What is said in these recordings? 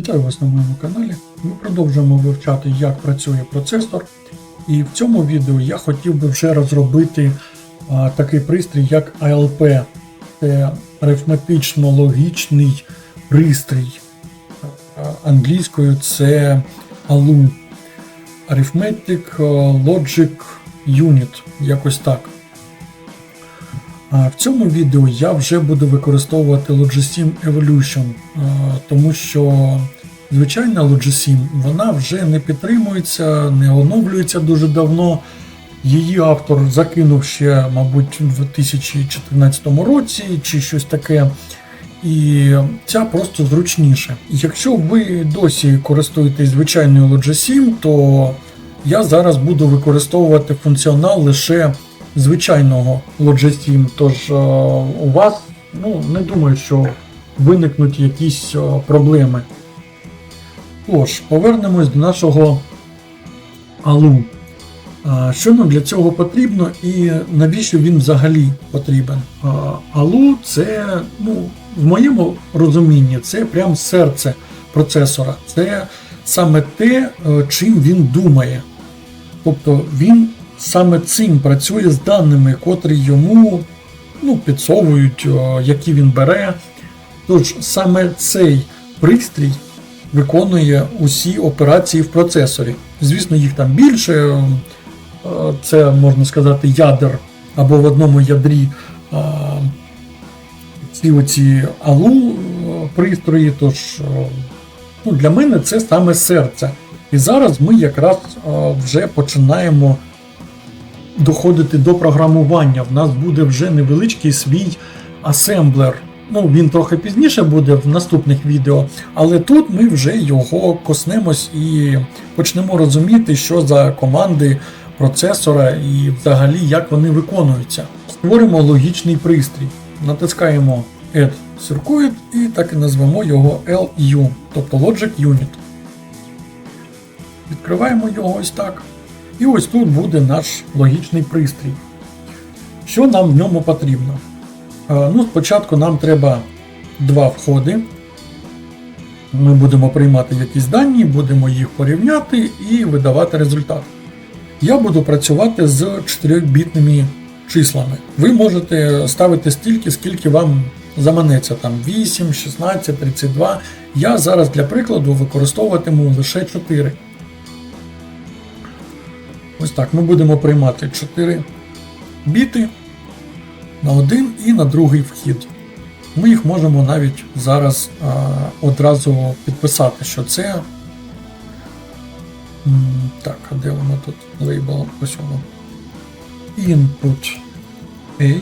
Вітаю вас на моєму каналі. Ми продовжуємо вивчати, як працює процесор. І в цьому відео я хотів би вже розробити а, такий пристрій, як ALP. Це арифметично-логічний пристрій. Англійською це ALU. Arithmetic Logic Unit. Якось так. В цьому відео я вже буду використовувати Logisim Evolution, тому що звичайна Logisim вона вже не підтримується, не оновлюється дуже давно. Її автор закинув ще, мабуть, в 2014 році чи щось таке. І ця просто зручніше. Якщо ви досі користуєтесь звичайною Logisim, то я зараз буду використовувати функціонал лише звичайного Logisim, тож е, у вас ну, не думаю, що виникнуть якісь е, проблеми. Тож, повернемось до нашого ALU. А, Що нам для цього потрібно і навіщо він взагалі потрібен? А, ALU це, ну, в моєму розумінні, це прям серце процесора. Це саме те, е, чим він думає. Тобто він саме цим працює з даними, котрі йому ну, підсовують, які він бере. Тож саме цей пристрій виконує усі операції в процесорі. Звісно, їх там більше. Це можна сказати ядер або в одному ядрі ці оці алу пристрої. Тож ну, для мене це саме серце. І зараз ми якраз вже починаємо доходити до програмування. В нас буде вже невеличкий свій асемблер. Ну, він трохи пізніше буде в наступних відео, але тут ми вже його коснемось і почнемо розуміти, що за команди процесора і взагалі як вони виконуються. Створимо логічний пристрій. Натискаємо Add Circuit і так і назвемо його LU, тобто Logic Unit. Відкриваємо його ось так. І ось тут буде наш логічний пристрій. Що нам в ньому потрібно? Е, Ну, Спочатку нам треба два входи. Ми будемо приймати якісь дані, будемо їх порівняти і видавати результат. Я буду працювати з 4-бітними числами. Ви можете ставити стільки, скільки вам заманеться, там 8, 16, 32. Я зараз для прикладу використовуватиму лише 4. Ось так, ми будемо приймати 4 біти на один і на другий вхід. Ми їх можемо навіть зараз а, одразу підписати, що це. Так, а де воно тут лейбл? Ось воно. Input A.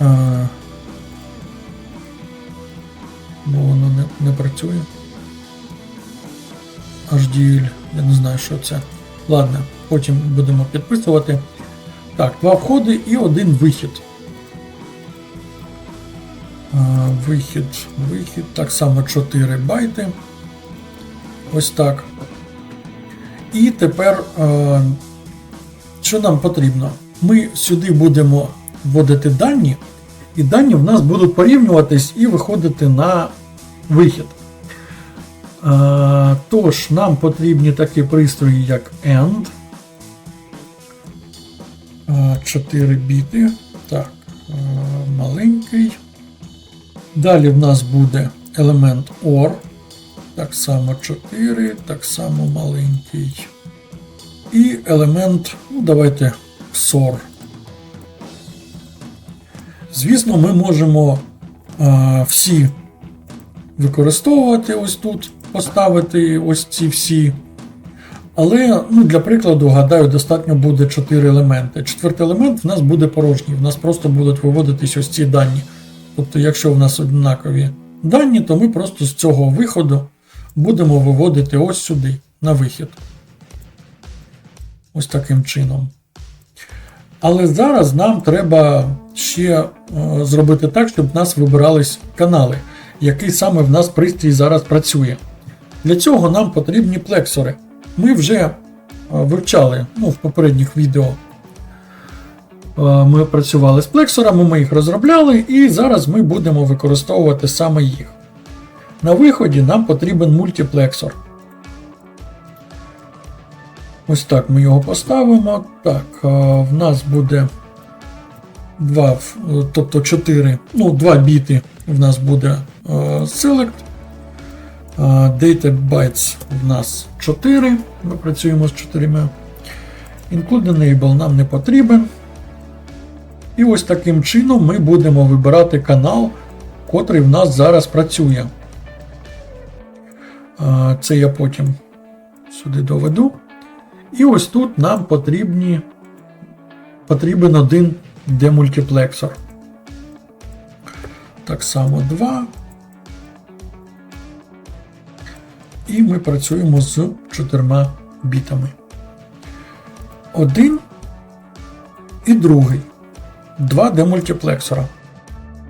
А, бо воно не, не працює. HDL, я не знаю, що це. Ладно, потім будемо підписувати. Так, два входи і один вихід. Вихід, вихід, так само 4 байти. Ось так. І тепер, що нам потрібно? Ми сюди будемо вводити дані, і дані в нас будуть порівнюватись і виходити на вихід. А, Тож, нам потрібні такі пристрої, як AND. 4 біти. Так, маленький. Далі в нас буде елемент OR. Так само 4, так само маленький. І елемент, ну давайте XOR. Звісно, ми можемо а, всі використовувати ось тут, поставити ось ці всі. Але ну, для прикладу, гадаю, достатньо буде 4 елементи. Четвертий елемент в нас буде порожній, в нас просто будуть виводитись ось ці дані. Тобто, якщо в нас однакові дані, то ми просто з цього виходу будемо виводити ось сюди, на вихід. Ось таким чином. Але зараз нам треба ще е, зробити так, щоб в нас вибирались канали, який саме в нас пристрій зараз працює. Для цього нам потрібні плексори. Ми вже е, вивчали ну, в попередніх відео. Е, Ми працювали з плексорами, ми їх розробляли, і зараз ми будемо використовувати саме їх. На виході нам потрібен мультиплексор. Ось так ми його поставимо. Так, в нас буде 2, тобто 4, ну, 2 біти в нас буде select. Data bytes в нас 4. Ми працюємо з 4. Include enable нам не потрібен. І ось таким чином ми будемо вибирати канал, котрий в нас зараз працює. Це я потім сюди доведу. І ось тут нам потрібні, потрібен один демультиплексор. Так само 2. І ми працюємо з чотирма бітами. Один і другий. Два демультиплексора.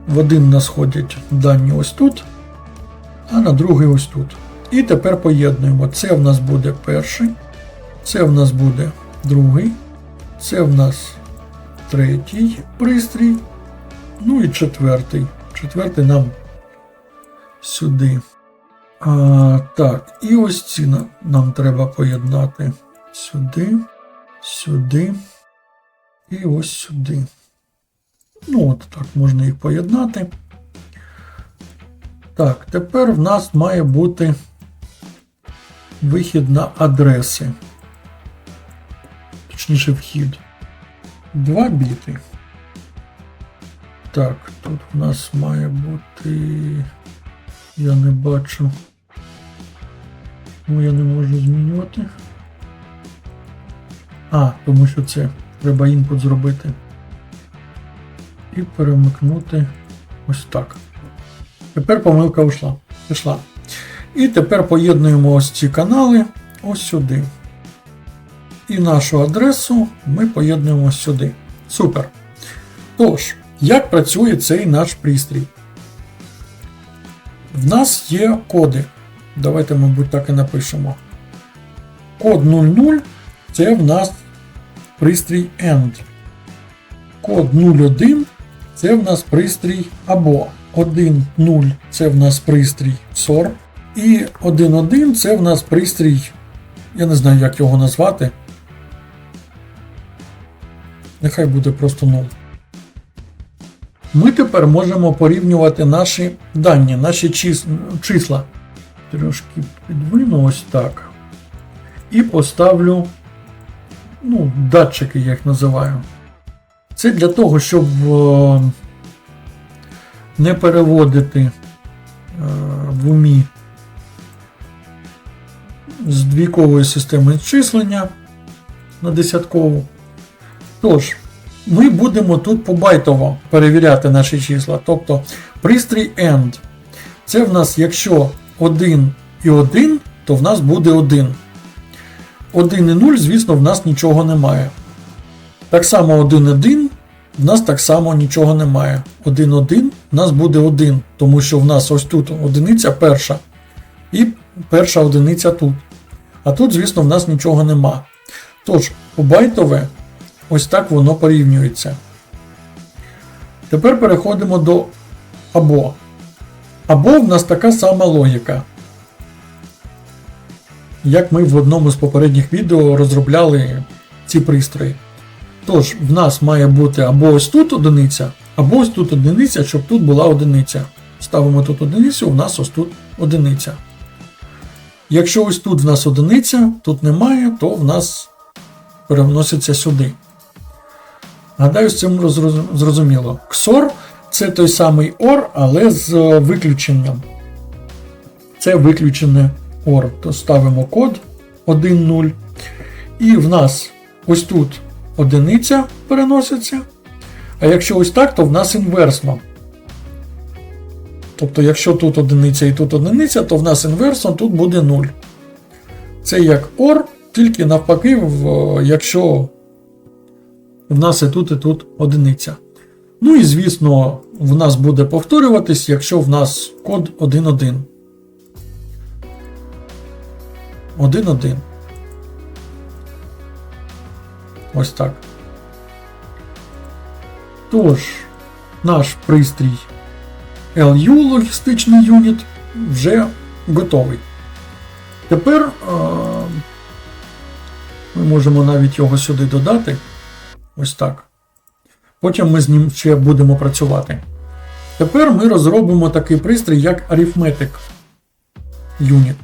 В один нас ходять дані ось тут, а на другий ось тут. І тепер поєднуємо. Це в нас буде перший, це в нас буде другий, це в нас третій пристрій, ну і четвертий. Четвертий нам сюди. А, Так, і ось ці нам, треба поєднати сюди, сюди і ось сюди. Ну, от так можна їх поєднати. Так, тепер в нас має бути вихід на адреси. Точніше, вхід. Два біти. Так, тут в нас має бути. Я не бачу. Ну, я не можу змінювати. А, тому що це треба інпут зробити. І перемикнути ось так. Тепер помилка ушла. пішла. І тепер поєднуємо ось ці канали ось сюди. І нашу адресу ми поєднуємо сюди. Супер. Тож, як працює цей наш пристрій? В нас є коди. Давайте, мабуть, так і напишемо. Код 00 це в нас пристрій AND. Код 01 це в нас пристрій або 1.0 це в нас пристрій SOR. І 1.1 це в нас пристрій, я не знаю, як його назвати. Нехай буде просто 0. Ми тепер можемо порівнювати наші дані, наші числа. Трошки підвину ось так. І поставлю ну, датчики, я їх називаю. Це для того, щоб е, не переводити е, в умі з двійкової системи числення на десяткову. Тож, ми будемо тут побайтово перевіряти наші числа. Тобто пристрій AND. Це в нас, якщо 1 і 1, то в нас буде 1. 1 і 0, звісно, в нас нічого немає. Так само 1 і 1, в нас так само нічого немає. 1 1 в нас буде 1, тому що в нас ось тут одиниця перша. І перша одиниця тут. А тут, звісно, в нас нічого нема. Тож, побайтове Ось так воно порівнюється. Тепер переходимо до або. Або в нас така сама логіка. Як ми в одному з попередніх відео розробляли ці пристрої. Тож, в нас має бути або ось тут одиниця, або ось тут одиниця, щоб тут була одиниця. Ставимо тут одиницю, у нас ось тут одиниця. Якщо ось тут в нас одиниця, тут немає, то в нас переноситься сюди. Гадаю, з цим зрозуміло. XOR це той самий OR, але з е, виключенням. Це виключене OR. То ставимо код 1.0. І в нас ось тут одиниця переноситься. А якщо ось так, то в нас інверсно. Тобто, якщо тут одиниця і тут одиниця, то в нас інверсно тут буде 0. Це як OR, тільки навпаки, якщо в нас і тут, і тут одиниця. Ну і звісно, в нас буде повторюватись, якщо в нас код 1.1. 1.1. Ось так. Тож, наш пристрій LU логістичний юніт вже готовий. Тепер ми можемо навіть його сюди додати. Ось так. Потім ми з ним ще будемо працювати. Тепер ми розробимо такий пристрій, як Arithmetic Unit.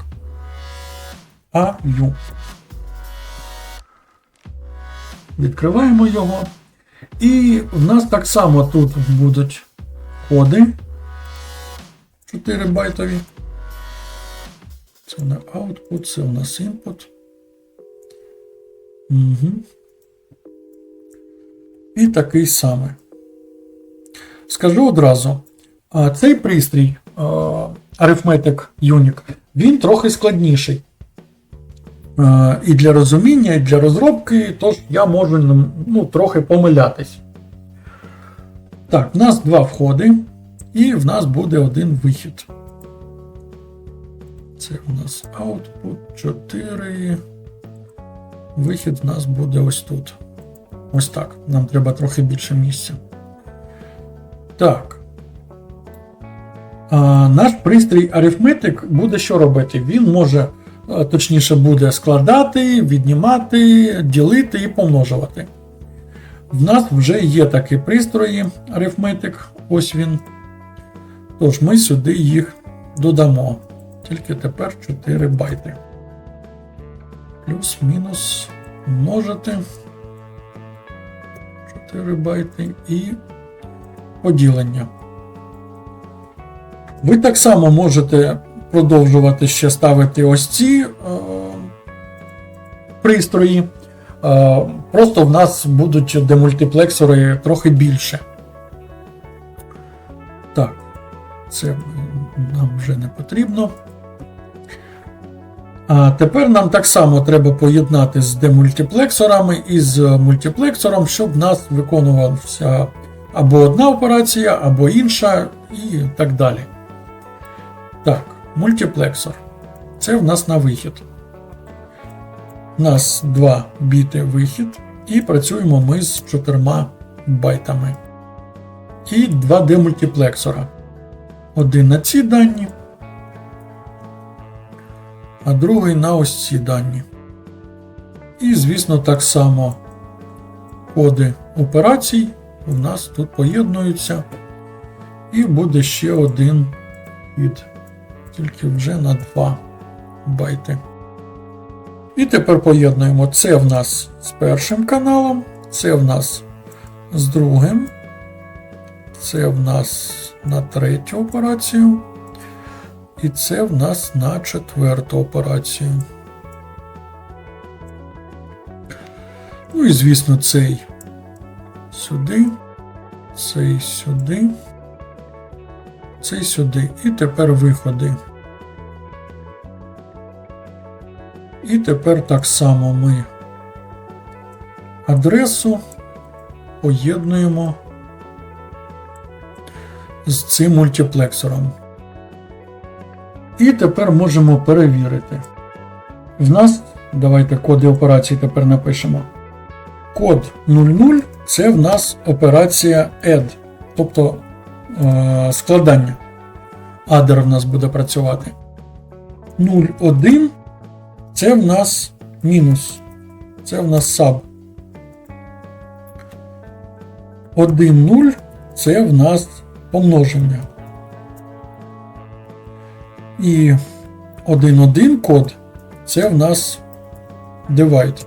AU. Відкриваємо його. І в нас так само тут будуть коди 4 байтові. Це не output, це у нас input. Угу. І такий самий. Скажу одразу, цей пристрій Arithmetic Unique, він трохи складніший. І для розуміння, і для розробки, тож я можу ну, трохи помилятись. Так, в нас два входи, і в нас буде один вихід. Це у нас output 4. Вихід в нас буде ось тут. Ось так. Нам треба трохи більше місця. Так. Наш пристрій Arithmetic буде що робити? Він може, точніше, буде складати, віднімати, ділити і помножувати. В нас вже є такі пристрої Arithmetic. Ось він. Тож ми сюди їх додамо. Тільки тепер 4 байти. Плюс-мінус множити. 4 байти і поділення. Ви так само можете продовжувати ще ставити ось ці е, пристрої. Е, просто в нас будуть демультиплексори трохи більше. Так, це нам вже не потрібно. А тепер нам так само треба поєднати з демультиплексорами і з мультиплексором, щоб в нас виконувалася або одна операція, або інша, і так далі. Так, мультиплексор. Це в нас на вихід. У нас 2 біти вихід, і працюємо ми з 4 байтами. І 2 демультиплексора. Один на ці дані, а другий на ось ці дані. І, звісно, так само коди операцій у нас тут поєднуються. І буде ще один від, тільки вже на 2 байти. І тепер поєднуємо це в нас з першим каналом, це в нас з другим, це в нас на третю операцію. І це в нас на четверту операцію. Ну і, звісно, цей сюди, цей сюди, цей сюди. І тепер виходи. І тепер так само ми адресу поєднуємо з цим мультиплексором. І тепер можемо перевірити. В нас, давайте коди операції тепер напишемо. Код 00 це в нас операція add, тобто е складання. Адер в нас буде працювати. 0,1 це в нас мінус. Це в нас sub. 1,0 це в нас помноження. І 1.1 код це в нас divide.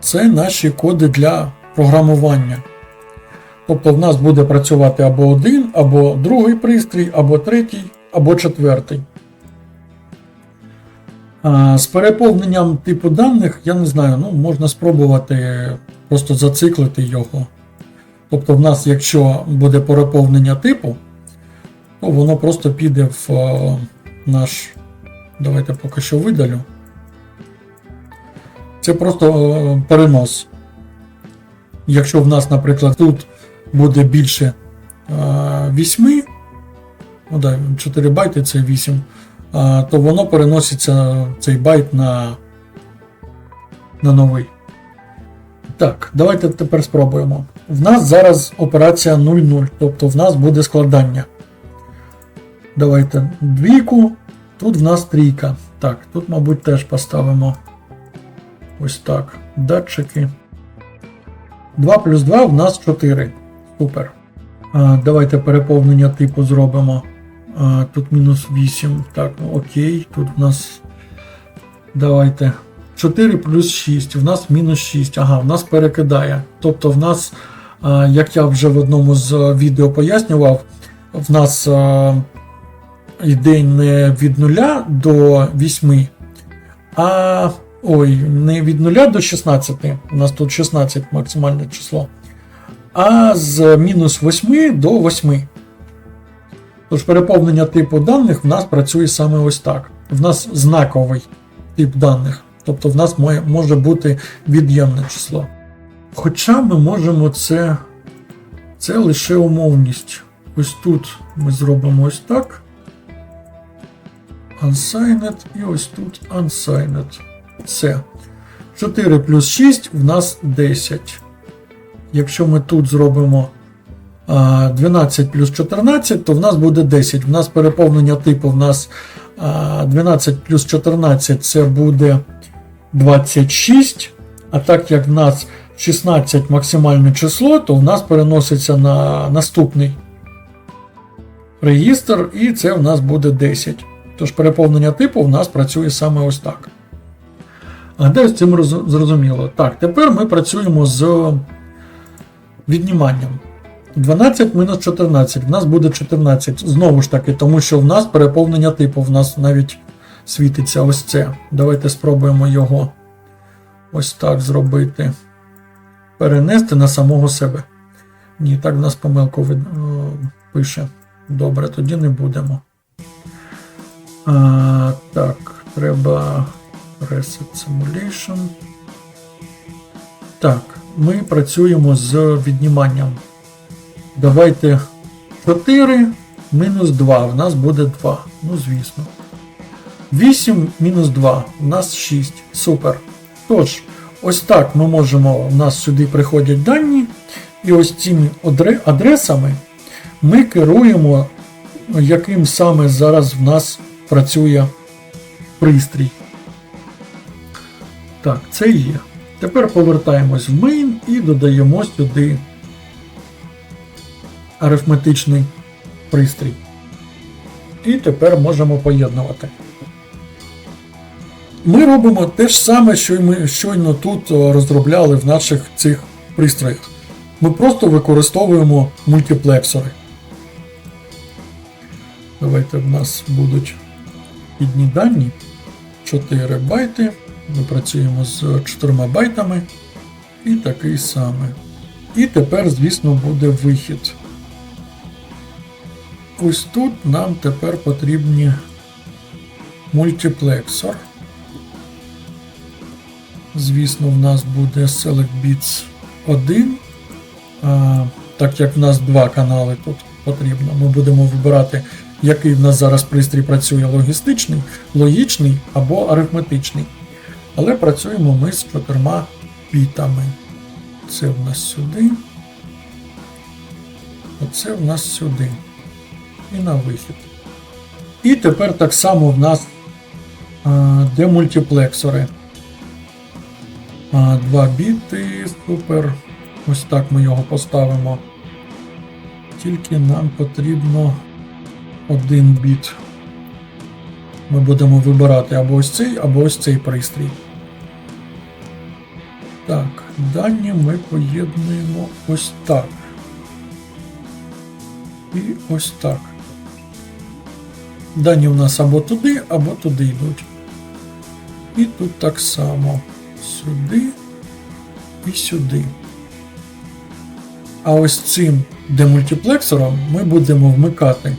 Це наші коди для програмування. Тобто в нас буде працювати або один, або другий пристрій, або третій, або четвертий. З переповненням типу даних, я не знаю, ну, можна спробувати просто зациклити його. Тобто, в нас, якщо буде переповнення типу, то воно просто піде в наш. Давайте поки що видалю. Це просто перенос. Якщо в нас, наприклад, тут буде більше 8, ну да, 4 байти це 8, то воно переноситься цей байт на, на новий. Так, давайте тепер спробуємо. В нас зараз операція 0,0, тобто в нас буде складання. Давайте двійку. Тут в нас трійка. Так, тут, мабуть, теж поставимо ось так. Датчики. 2 плюс 2 в нас 4. Супер. Давайте переповнення типу зробимо. Тут мінус 8. Так, ну окей. Тут в нас. Давайте. 4 плюс 6. В нас мінус 6. Ага, в нас перекидає. Тобто, в нас, як я вже в одному з е, відео пояснював, в нас йде не від 0 до 8, а. Ой, не від 0 до 16. У нас тут 16 максимальне число. А з мінус 8 до 8. Тож переповнення типу даних в нас працює саме ось так. В нас знаковий тип даних. Тобто в нас має- може бути від'ємне число. Хоча ми можемо це. Це лише умовність. Ось тут ми зробимо ось так. Unsigned і ось тут unsigned. Все. 4 плюс 6 в нас 10. Якщо ми тут зробимо 12 плюс 14, то в нас буде 10. В нас переповнення типу в нас 12 плюс 14 це буде 26. А так як в нас 16 максимальне число, то в нас переноситься на наступний регістр, і це в нас буде 10. Тож переповнення типу в нас працює саме ось так. Де з цим зрозуміло? Так, тепер ми працюємо з відніманням. 12 мінус 14, в нас буде 14. Знову ж таки, тому що в нас переповнення типу, в нас навіть світиться ось це. Давайте спробуємо його ось так зробити. Перенести на самого себе. Ні, так в нас помилку е, пише. Добре, тоді не будемо. А, так, треба Reset Simulation. Так, ми працюємо з відніманням. Давайте 4 мінус 2. В нас буде 2. Ну, звісно. 8 мінус 2. У нас 6. Супер. Тож, ось так ми можемо. У нас сюди приходять дані. І ось цими адресами ми керуємо, яким саме зараз в нас працює пристрій. Так, це є. Тепер повертаємось в main і додаємо сюди арифметичний пристрій. І тепер можемо поєднувати. Ми робимо те ж саме, що ми щойно тут е, розробляли в наших цих пристроях. Ми просто використовуємо мультиплексори. Давайте в нас будуть підні дані 4 байти. Ми працюємо з 4 байтами. І такий самий. І тепер, звісно, буде вихід. Ось тут нам тепер потрібні мультиплексор. Звісно, в нас буде Select Bits 1. А, так як в нас два канали тут потрібно, ми будемо вибирати, який в нас зараз пристрій працює логістичний, логічний або арифметичний. Але працюємо ми з чотирма бітами. Це в нас сюди. Оце в нас сюди. І на вихід. І тепер так само в нас а, де. А, Два біти, супер. Ось так ми його поставимо. Тільки нам потрібно один біт. Ми будемо вибирати або ось цей, або ось цей пристрій. Так, дані ми поєднуємо ось так. І ось так. Дані у нас або туди, або туди йдуть. І тут так само. Сюди і сюди. А ось цим демультиплексором ми будемо вмикати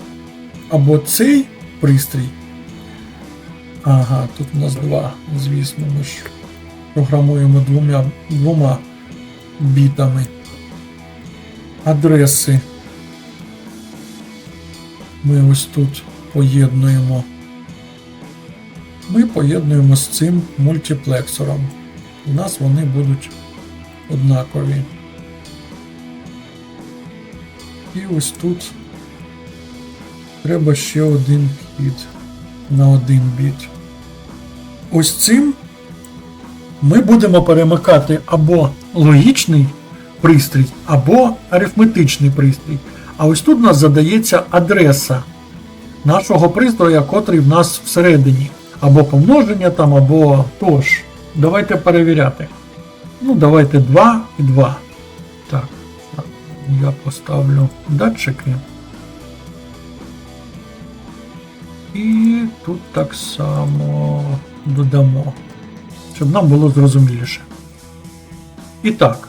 або цей пристрій. Ага, тут у нас два, звісно, ми ж програмуємо двома, двома бітами. Адреси. Ми ось тут поєднуємо. Ми поєднуємо з цим мультиплексором. У нас вони будуть однакові. І ось тут треба ще один хід на один біт. Ось цим ми будемо перемикати або логічний пристрій, або арифметичний пристрій. А ось тут у нас задається адреса нашого пристрою, котрий в нас всередині. Або помноження там, або тож. Давайте перевіряти. Ну, давайте 2 і 2. Так, я поставлю датчики. І тут так само додамо, щоб нам було зрозуміліше. І так,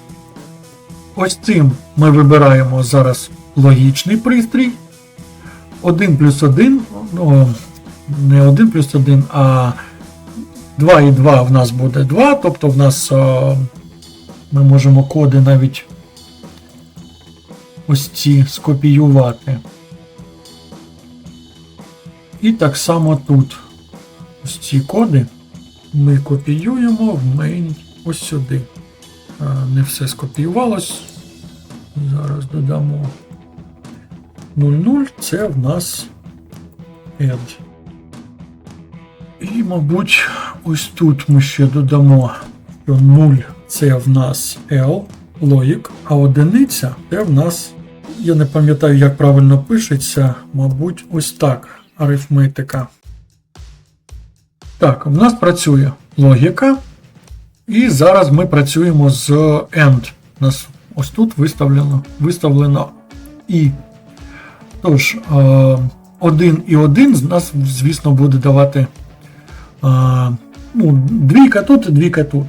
ось цим ми вибираємо зараз логічний пристрій. 1 плюс 1, ну, не 1 плюс 1, а 2 і 2 в нас буде 2, тобто в нас а, ми можемо коди навіть ось ці скопіювати. І так само тут ось ці коди ми копіюємо в main ось сюди. Не все скопіювалось. Зараз додамо 0,0 це в нас add. І, мабуть, ось тут ми ще додамо, що 0 це в нас L, логік, а одиниця це в нас, я не пам'ятаю, як правильно пишеться, мабуть, ось так. Арифметика. Так, у нас працює логіка. І зараз ми працюємо з AND. У нас ось тут виставлено виставлено І. Тож, 1 і 1 з нас, звісно, буде давати е, ну, двійка тут і двійка тут.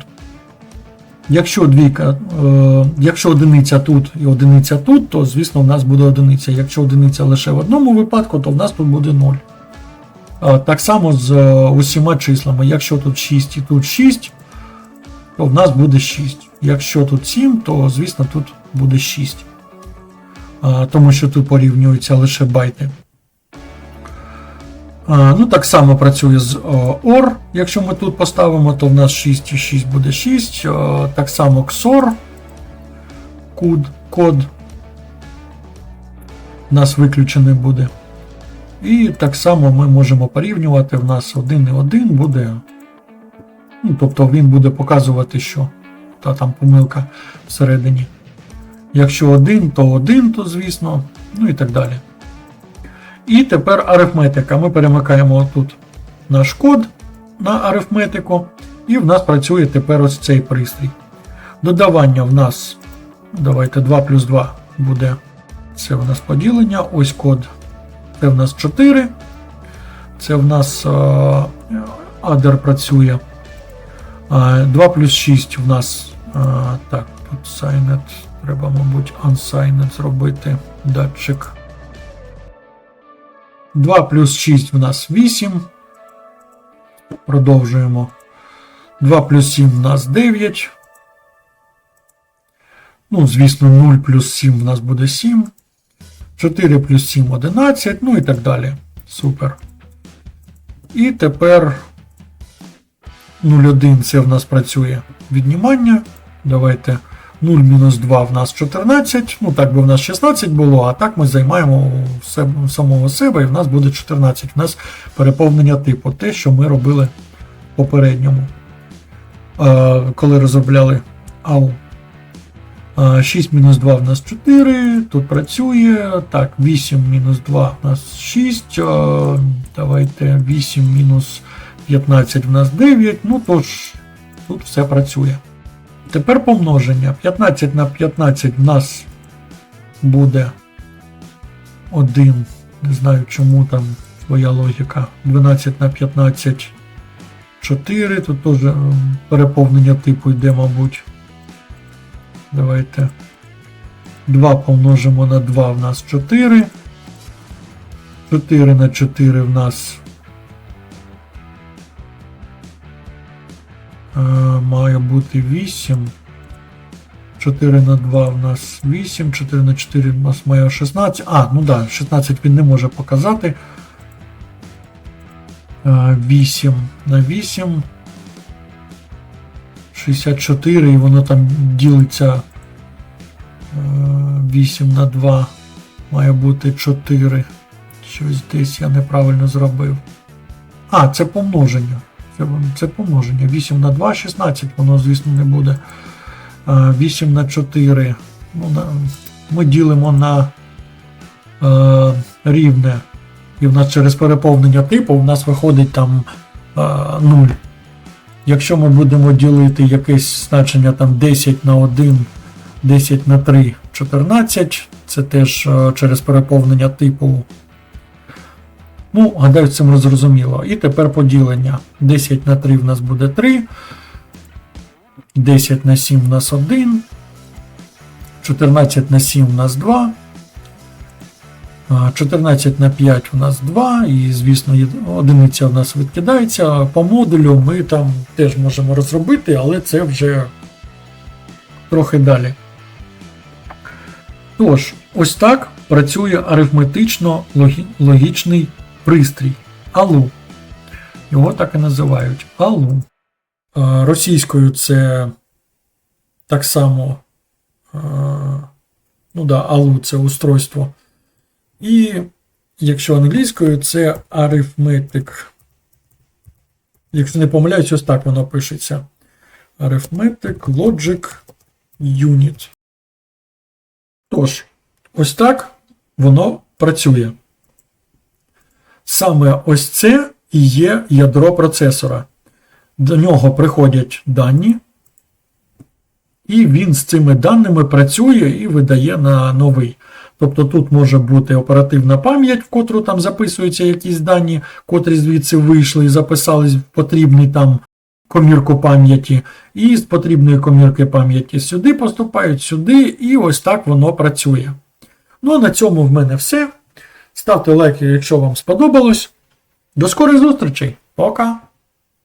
Якщо двійка, е, якщо одиниця тут і одиниця тут, то звісно в нас буде одиниця. Якщо одиниця лише в одному випадку, то в нас тут буде 0. Е, так само з е, усіма числами. Якщо тут 6 і тут 6, то в нас буде 6. Якщо тут 7, то звісно тут буде 6. Е, тому що тут порівнюються лише байти. Ну, Так само працює з OR. Якщо ми тут поставимо, то в нас 6 і 6 буде 6. Так само XOR код, код у нас виключений буде. І так само ми можемо порівнювати. В нас 1 і 1 буде. Ну, Тобто він буде показувати, що та там помилка всередині. Якщо 1, то 1, то звісно, ну і так далі. І тепер арифметика. Ми перемикаємо тут наш код на арифметику, і в нас працює тепер ось цей пристрій. Додавання в нас, давайте 2 плюс 2 буде. Це в нас поділення. Ось код. Це в нас 4. Це в нас адер працює. 2 плюс 6 в нас. Так, тут signed. Треба, мабуть, unsigned зробити датчик. 2 плюс 6 в нас 8. Продовжуємо. 2 плюс 7 в нас 9. Ну, звісно, 0 плюс 7 в нас буде 7. 4 плюс 7 11. Ну і так далі. Супер. І тепер 0,1 це в нас працює віднімання. Давайте 0 мінус 2 в нас 14. Ну, так би в нас 16 було, а так ми займаємо самого себе і в нас буде 14. У нас переповнення типу, те, що ми робили попередньому, коли розробляли AU. 6 мінус 2 в нас 4, тут працює. Так, 8 мінус 2 в нас 6. Давайте 8 мінус 15 в нас 9. Ну тож, тут все працює. Тепер помноження. 15 на 15 в нас буде 1. Не знаю, чому там своя логіка. 12 на 15 4. Тут теж переповнення типу йде, мабуть. Давайте 2 помножимо на 2 в нас 4. 4 на 4 в нас е, має бути 8. 4 на 2 в нас 8, 4 на 4 в нас має 16. А, ну да, 16 він не може показати. 8 на 8. 64 і воно там ділиться 8 на 2. Має бути 4. Щось десь я неправильно зробив. А, це помноження. Це, помноження. 8 на 2, 16, воно, звісно, не буде. 8 на 4. Ну, ми ділимо на е, рівне. І в нас через переповнення типу в нас виходить там е, 0. Якщо ми будемо ділити якесь значення там 10 на 1, 10 на 3, 14, це теж е, через переповнення типу. Ну, гадаю, цим зрозуміло. І тепер поділення. 10 на 3 в нас буде 3. 10 на 7 в нас 1. 14 на 7 в нас 2. А, 14 на 5 у нас 2, і, звісно, одиниця у нас відкидається. По модулю ми там теж можемо розробити, але це вже трохи далі. Тож, ось так працює арифметично-логічний пристрій АЛУ. Його так і називають АЛУ. Російською це так само. Ну да, АЛУ це устройство. І якщо англійською, це Arithmetic. Якщо не помиляюсь, ось так воно пишеться. Arithmetic Logic Unit. Тож, ось так воно працює. Саме ось це і є ядро процесора. До нього приходять дані, і він з цими даними працює і видає на новий. Тобто тут може бути оперативна пам'ять, в котру там записуються якісь дані, котрі звідси вийшли і записались в потрібний там комірку пам'яті, і з потрібної комірки пам'яті сюди поступають сюди, і ось так воно працює. Ну а на цьому в мене все. Ставте лайки, якщо вам сподобалось. До скорих зустрічей. Пока!